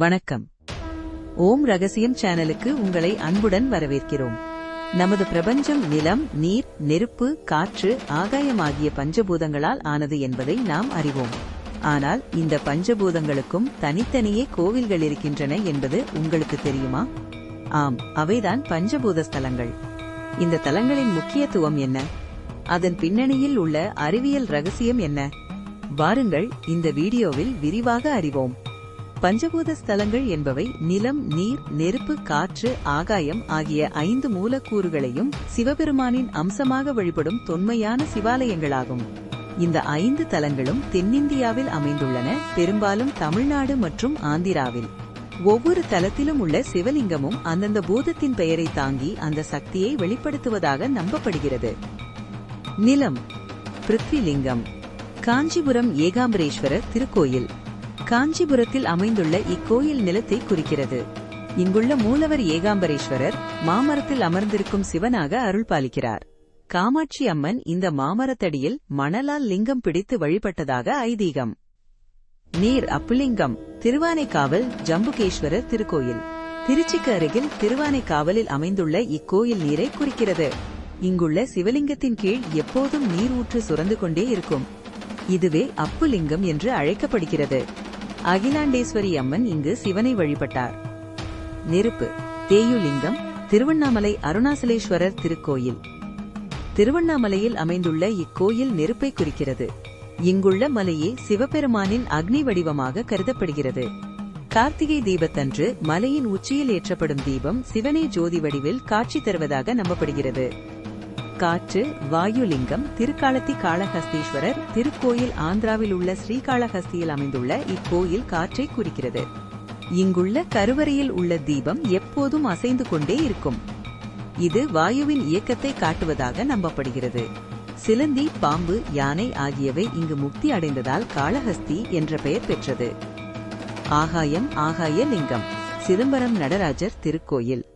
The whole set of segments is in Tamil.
வணக்கம். ஓம் ரகசியம் சேனலுக்கு உங்களை அன்புடன் வரவேற்கிறோம். நமது பிரபஞ்சம் நிலம் நீர் நெருப்பு காற்று ஆகாயம் ஆகிய பஞ்சபூதங்களால் ஆனது என்பதை நாம் அறிவோம். ஆனால் இந்த பஞ்சபூதங்களுக்கும் தனித்தனியே கோவில்கள் இருக்கின்றன என்பது உங்களுக்கு தெரியுமா? ஆம் அவைதான் பஞ்சபூத ஸ்தலங்கள். இந்த தலங்களின் முக்கியத்துவம் என்ன? அதன் பின்னணியில் உள்ள அறிவியல் ரகசியம் என்ன? வாருங்கள் இந்த வீடியோவில் விரிவாக அறிவோம். பஞ்சபூத ஸ்தலங்கள் என்பவை நிலம் நீர் நெருப்பு காற்று ஆகாயம் ஆகிய ஐந்து மூலக்கூறுகளையும் சிவபெருமானின் அம்சமாக வழிபடும் தொன்மையான சிவாலயங்களாகும். இந்த ஐந்து தலங்களும் தென்னிந்தியாவில் அமைந்துள்ளன பெரும்பாலும் தமிழ்நாடு மற்றும் ஆந்திராவில். ஒவ்வொரு தலத்திலும் உள்ள சிவலிங்கமும் அந்தந்த பூதத்தின் பெயரை தாங்கி அந்த சக்தியை வெளிப்படுத்துவதாக நம்பப்படுகிறது. நிலம் பிருத்விலிங்கம். காஞ்சிபுரம் ஏகாம்பரேஸ்வரர் திருக்கோயில். காஞ்சிபுரத்தில் அமைந்துள்ள இக்கோயில் நிலத்தை குறிக்கிறது. இங்குள்ள மூலவர் ஏகாம்பரேஸ்வரர் மாமரத்தில் அமர்ந்திருக்கும் சிவனாக அருள் பாலிக்கிறார் காமாட்சி அம்மன் இந்த மாமரத்தடியில் மணலால் லிங்கம் பிடித்து வழிபட்டதாக ஐதீகம். நீர் அப்புலிங்கம் திருவானைக்காவல் ஜம்புகேஸ்வரர் திருக்கோயில். திருச்சிக்கு அருகில் திருவானைக்காவலில் அமைந்துள்ள இக்கோயில் நீரை குறிக்கிறது. இங்குள்ள சிவலிங்கத்தின் கீழ் எப்போதும் நீர் ஊற்று சுரந்து கொண்டே இருக்கும். இதுவே அப்புலிங்கம் என்று அழைக்கப்படுகிறது. அகிலாண்டேஸ்வரி அம்மன் இங்கு சிவனை வழிபட்டார். நெருப்பு தேயுலிங்கம் திருவண்ணாமலை அருணாசலேஸ்வரர் திருக்கோயில். திருவண்ணாமலையில் அமைந்துள்ள இக்கோயில் நெருப்பை குறிக்கிறது. இங்குள்ள மலையே சிவபெருமானின் அக்னி வடிவமாக கருதப்படுகிறது. கார்த்திகை தீபத்தன்று மலையின் உச்சியில் ஏற்றப்படும் தீபம் சிவனே ஜோதி வடிவில் காட்சி தருவதாக நம்பப்படுகிறது. காற்று வாயுலிங்கம் திருக்காலத்தி காளஹஸ்தீஸ்வரர் திருக்கோயில் ஆந்திராவில் உள்ள ஸ்ரீகாளஹஸ்தியில் அமைந்துள்ள இக்கோயில் காற்றை குறிக்கிறது. இங்குள்ள கருவறையில் உள்ள தீபம் எப்போதும் அசைந்து கொண்டே இருக்கும். இது வாயுவின் இயக்கத்தை காட்டுவதாக நம்பப்படுகிறது. சிலந்தி பாம்பு யானை ஆகியவை இங்கு முக்தி அடைந்ததால் காளஹஸ்தி என்ற பெயர் பெற்றது. ஆகாயம் ஆகாய லிங்கம் சிதம்பரம் நடராஜர் திருக்கோயில்.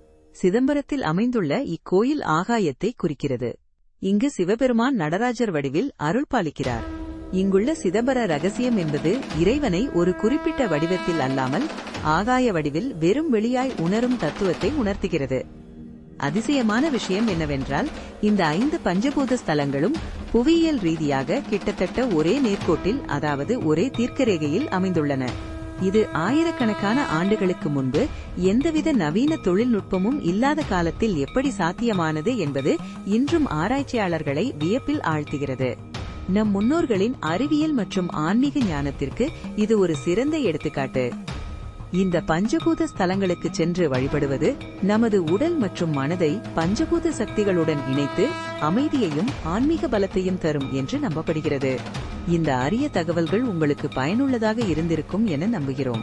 சிதம்பரத்தில் அமைந்துள்ள இக்கோயில் ஆகாயத்தை குறிக்கிறது. இங்கு சிவபெருமான் நடராஜர் வடிவில் அருள் பாலிக்கிறார். இங்குள்ள சிதம்பர ரகசியம் என்பது இறைவனை ஒரு குறிப்பிட்ட வடிவத்தில் அல்லாமல் ஆகாய வடிவில் வெறும் வெளியாய் உணரும் தத்துவத்தை உணர்த்துகிறது. அதிசயமான விஷயம் என்னவென்றால் இந்த ஐந்து பஞ்சபூத ஸ்தலங்களும் புவியியல் ரீதியாக கிட்டத்தட்ட ஒரே நேர்கோட்டில் அதாவது ஒரே தீர்க்கரேகையில் அமைந்துள்ளன. இது ஆயிரக்கணக்கான ஆண்டுகளுக்கு முன்பு எந்தவித நவீன தொழில்நுட்பமும் இல்லாத காலத்தில் எப்படி சாத்தியமானது என்பது இன்றும் ஆராய்ச்சியாளர்களை வியப்பில் ஆழ்த்துகிறது. நம் முன்னோர்களின் அறிவியல் மற்றும் ஆன்மீக ஞானத்திற்கு இது ஒரு சிறந்த எடுத்துக்காட்டு. இந்த பஞ்சபூத ஸ்தலங்களுக்கு சென்று வழிபடுவது நமது உடல் மற்றும் மனதை பஞ்சபூத சக்திகளுடன் இணைத்து அமைதியையும் ஆன்மீக பலத்தையும் தரும் என்று நம்பப்படுகிறது. இந்த அரிய தகவல்கள் உங்களுக்கு பயனுள்ளதாக இருந்திருக்கும் என நம்புகிறோம்.